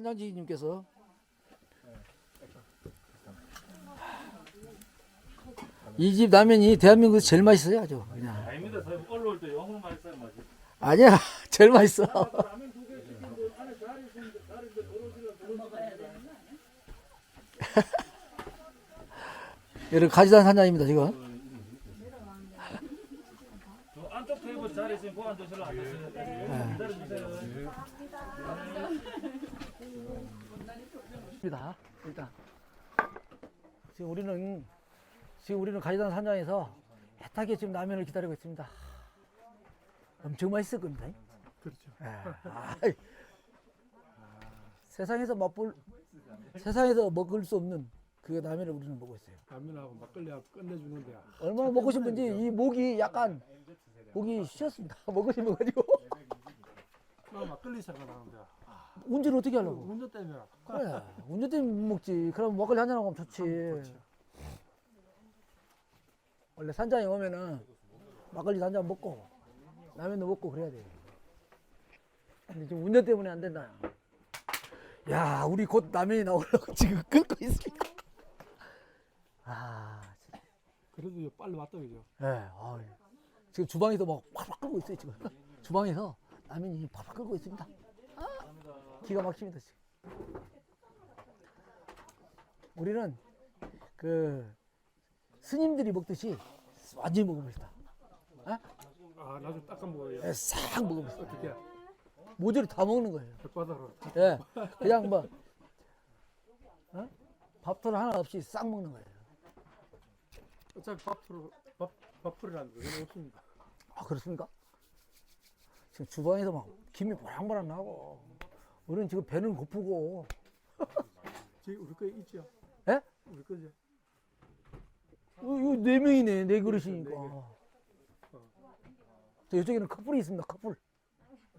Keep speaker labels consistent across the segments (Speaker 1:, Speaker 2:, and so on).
Speaker 1: 한장지님께서 이 집 라면이 대한민국에서 제일 맛있어요 아주 그냥
Speaker 2: 아닙니다. 저희 올라올 때 영어 맛있어요, 맛이.
Speaker 1: 아니야 제일 맛있어 여러분 가지단 산장입니다 지금
Speaker 2: 저 안쪽 테이블 자리 있으면 보안 조실로 앉으세요. 기다려주세요.
Speaker 1: 입니다. 일단 지금 우리는 지금 우리는 가지단 산장에서 애타게 지금 라면을 기다리고 있습니다. 엄청 맛있을 겁니다.
Speaker 3: 그렇죠.
Speaker 1: 예. 아이, 세상에서 맛볼 세상에서 먹을 수 없는 그 라면을 우리는 먹고 있어요.
Speaker 3: 라면하고 막걸리하고 끝내주는데
Speaker 1: 얼마나 먹고 싶은지 이 목이 약간 목이 쉬었습니다. 먹고 싶어가지고
Speaker 3: 나 막걸리 사가 나는데
Speaker 1: 운전 어떻게 하려고?
Speaker 3: 운전 때문에
Speaker 1: 그래 운전 때문에 못 먹지. 그럼 먹을리 한잔 하고 하면 좋지. 원래 산장에 오면은 막걸리 한 잔 먹고 라면도 먹고 그래야 돼. 근데 지금 운전 때문에 안 된다. 야, 우리 곧 라면이 나오려고 지금 끓고 있습니다. 아, 진짜.
Speaker 3: 그래도 빨리 왔다 그죠?
Speaker 1: 예, 아유. 지금 주방에서 막 팍팍 끓고 있어요 지금. 주방에서 라면이 팍팍 끓고 있습니다. 아, 기가 막힙니다 지금. 우리는 그 스님들이 먹듯이 완전히 먹어봅시다.
Speaker 3: 아 나중에 닦아 먹어야
Speaker 1: 예, 싹 먹어봅시다.
Speaker 3: 어떻게
Speaker 1: 모조리 다 먹는 거예요.
Speaker 3: 백바닥으로
Speaker 1: 예, 그냥 뭐 어? 밥토 하나 없이 싹 먹는 거예요.
Speaker 3: 어차피 밥풀어 밥 밥풀이라는 거 그건 없습니다.
Speaker 1: 아 그렇습니까? 지금 주방에서 막 김이 보랑보랑 나고 우리는 지금 배는 고프고
Speaker 3: 지금 우리 거 있죠?
Speaker 1: 예?
Speaker 3: 우리 거죠?
Speaker 1: 어, 이거 네 명이네 네 그릇이니까
Speaker 3: 네 개.
Speaker 1: 저 이쪽에는 커플이 있습니다 커플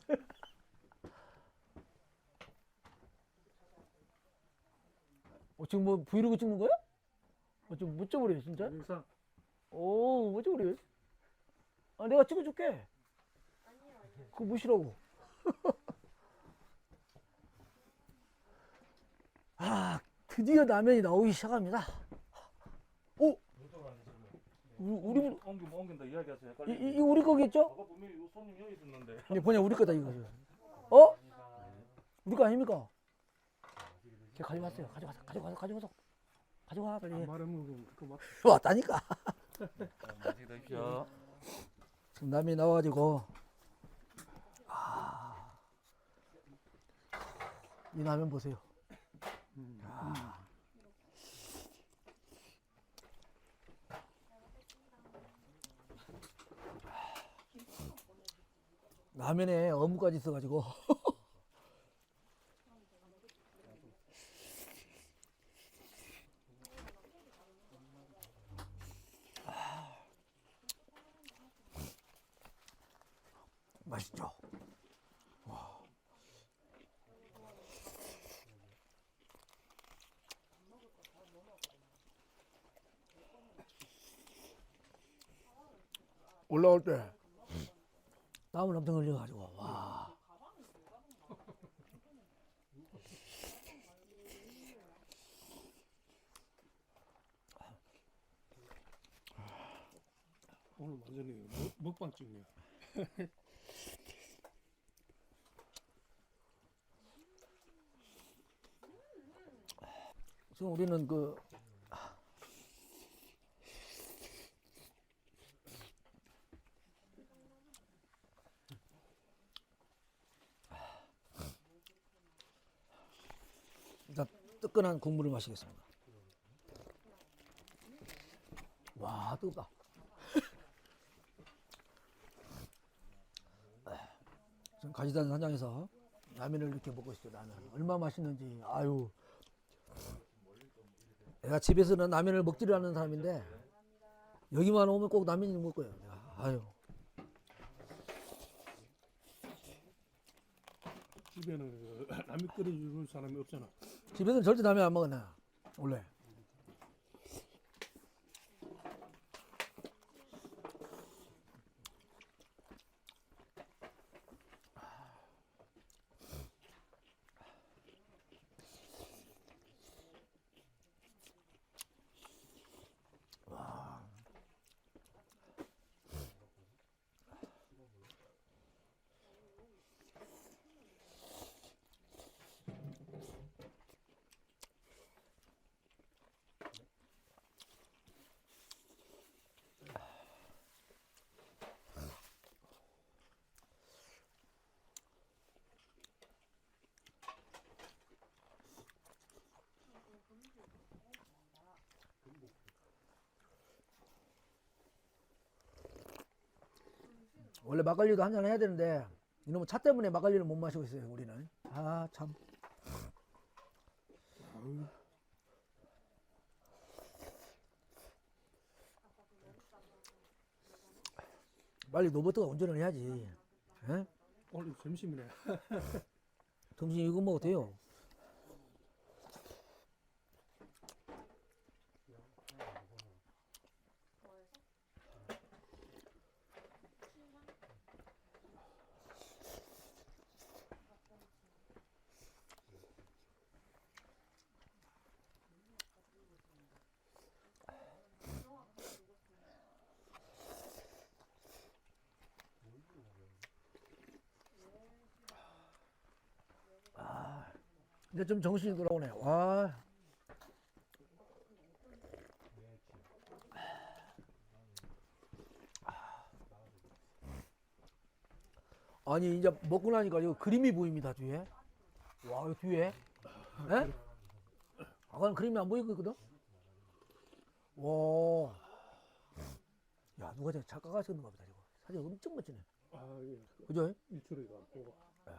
Speaker 1: 어, 지금 뭐 브이로그 찍는 거야? 어, 지금 못 찍어버려 진짜?
Speaker 3: 영상
Speaker 1: 오, 못 찍어버려 아, 내가 찍어줄게 그거 무시라고 아 드디어 라면이 나오기 시작합니다 오! 우리, 우리,
Speaker 2: 옮기면 옮긴다 이야기하세요.
Speaker 1: 이, 이, 이 우리 거겠죠?
Speaker 2: 아까 분명히 이 손님 여기 있었는데.
Speaker 1: 이게 뭐냐 우리 거다 이거 어? 우리 거 아닙니까? 걔 가져갔어요 가져가서 가져가서 가져가서 가져가 빨리
Speaker 3: 안 말하면 그거 맞.
Speaker 1: 왔다니까
Speaker 2: 맛있게 드십시오.
Speaker 1: 지금 라면이 나와가지고 아, 이 라면 보세요 아. 라면에 어묵까지 있어가지고 맛있죠? 올라올 때 땀을 엄청 흘려가지고 와
Speaker 3: 오늘 완전히 먹, 먹방 찍네요.
Speaker 1: 지금 우리는 그 일단 뜨끈한 국물을 마시겠습니다. 와 뜨겁다. 지금 가지단 산장에서 라면을 이렇게 먹고 있어요. 라면 얼마 나 맛있는지 아유. 내가 집에서는 라면을 먹지를 않는 사람인데 여기만 오면 꼭 라면을 먹고요. 내가. 아유.
Speaker 3: 집에는 그 라면 끓여주는 사람이 없잖아.
Speaker 1: 집에서는 절대 라면 안 먹어 나 원래. 원래 막걸리도 한잔 해야 되는데 이놈은 차 때문에 막걸리를 못 마시고 있어요 우리는 아 참 빨리 로버트가 운전을 해야지 에?
Speaker 3: 오늘 점심이네.
Speaker 1: 점심 이거 먹어도 돼요 이제 좀 정신이 돌아오네. 와. 아니 이제 먹고 나니까 이거 그림이 보입니다 뒤에. 와 이거 뒤에. 에? 아까는 그림이 안 보이거든? 와 야 누가 저 작가가 찍는 겁니다 이거. 사진 엄청 멋지네.
Speaker 3: 아, 예.
Speaker 1: 그죠?
Speaker 3: 보고.
Speaker 1: 여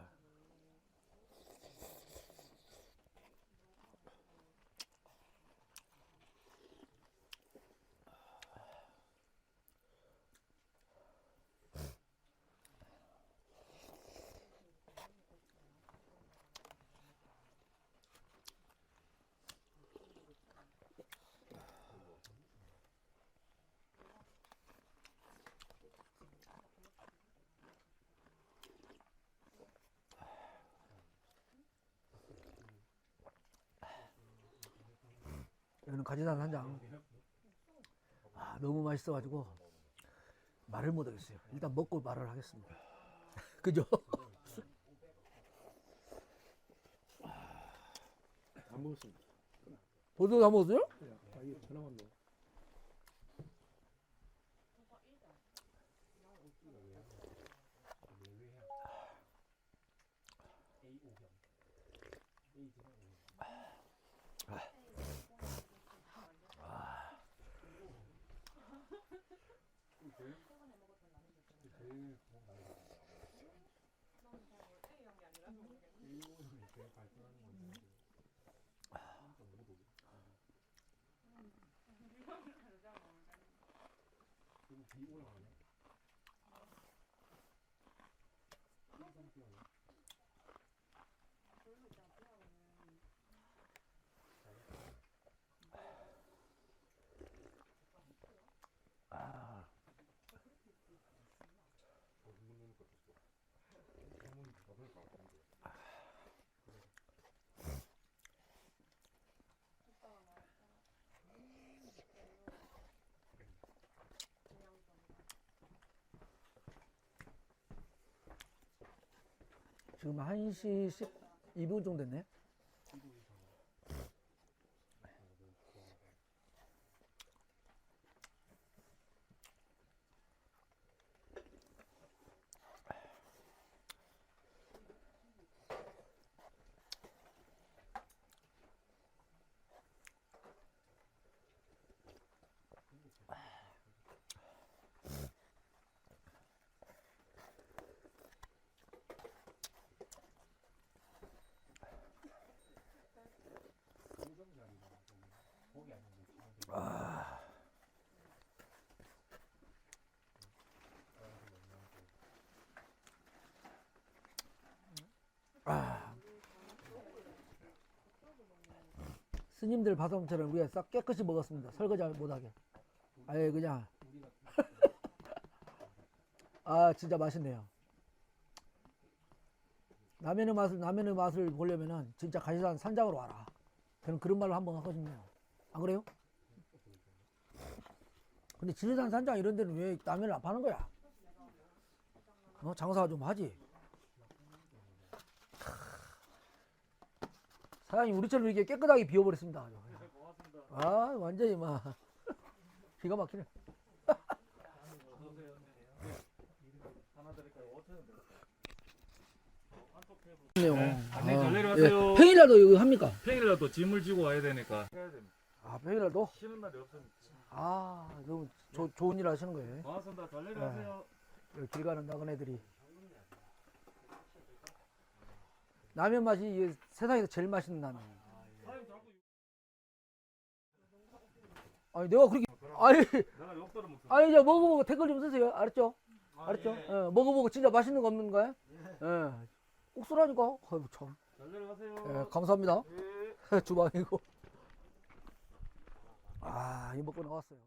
Speaker 1: 기는 가지단 한 장. 아, 너무 맛있어가지고 말을 못하겠어요. 일단 먹고 말을 하겠습니다. 그죠?
Speaker 3: 안 먹었습니다.
Speaker 1: 벌써 다 먹었어요?
Speaker 3: 야, 아, 이게 전화만 넣어.
Speaker 1: 지금 1시 12분 정도 됐네. 스님들 바솜처럼 위에 싹 깨끗이 먹었습니다. 설거지 못하게. 아예 그냥. 아 진짜 맛있네요. 라면의 맛을 라면의 맛을 보려면은 진짜 가시산 산장으로 와라. 저는 그런 말로 한번 싶네요. 안 그래요? 근데 지리산 산장 이런 데는 왜 라면을 안 파는 거야? 어, 장사 좀 하지. 사장님 우리처럼 이렇게 깨끗하게 비워버렸습니다. 아주. 아 완전히 막 기가 막히네.
Speaker 2: 하나 드릴까요? 5천 원 드릴까요? 한쪽 테이블.
Speaker 1: 네요.
Speaker 2: 안내 잘
Speaker 1: 아,
Speaker 2: 내려가세요.
Speaker 1: 예. 평일날도 이거 합니까?
Speaker 2: 평일이라도 짐을 지고 와야 되니까 해야 됩니다.
Speaker 1: 아 평일날도?
Speaker 2: 쉬는 날이 없습니다.
Speaker 1: 아 너무 조, 좋은 일 하시는 거예요.
Speaker 2: 고맙습니다. 잘 내려가세요.
Speaker 1: 여기 길 가는 나그네들이 라면 맛이 세상에서 제일 맛있는 라면. 아니 내가 그렇게 아니. 아니 이제 먹어보고 댓글 좀 쓰세요. 알았죠? 알았죠? 예, 먹어보고 진짜 맛있는 거 없는 거야? 예. 꼭 쓰라니까. 아이고 참. 예, 감사합니다. 주방이고. 아, 이거 먹고 나왔어요.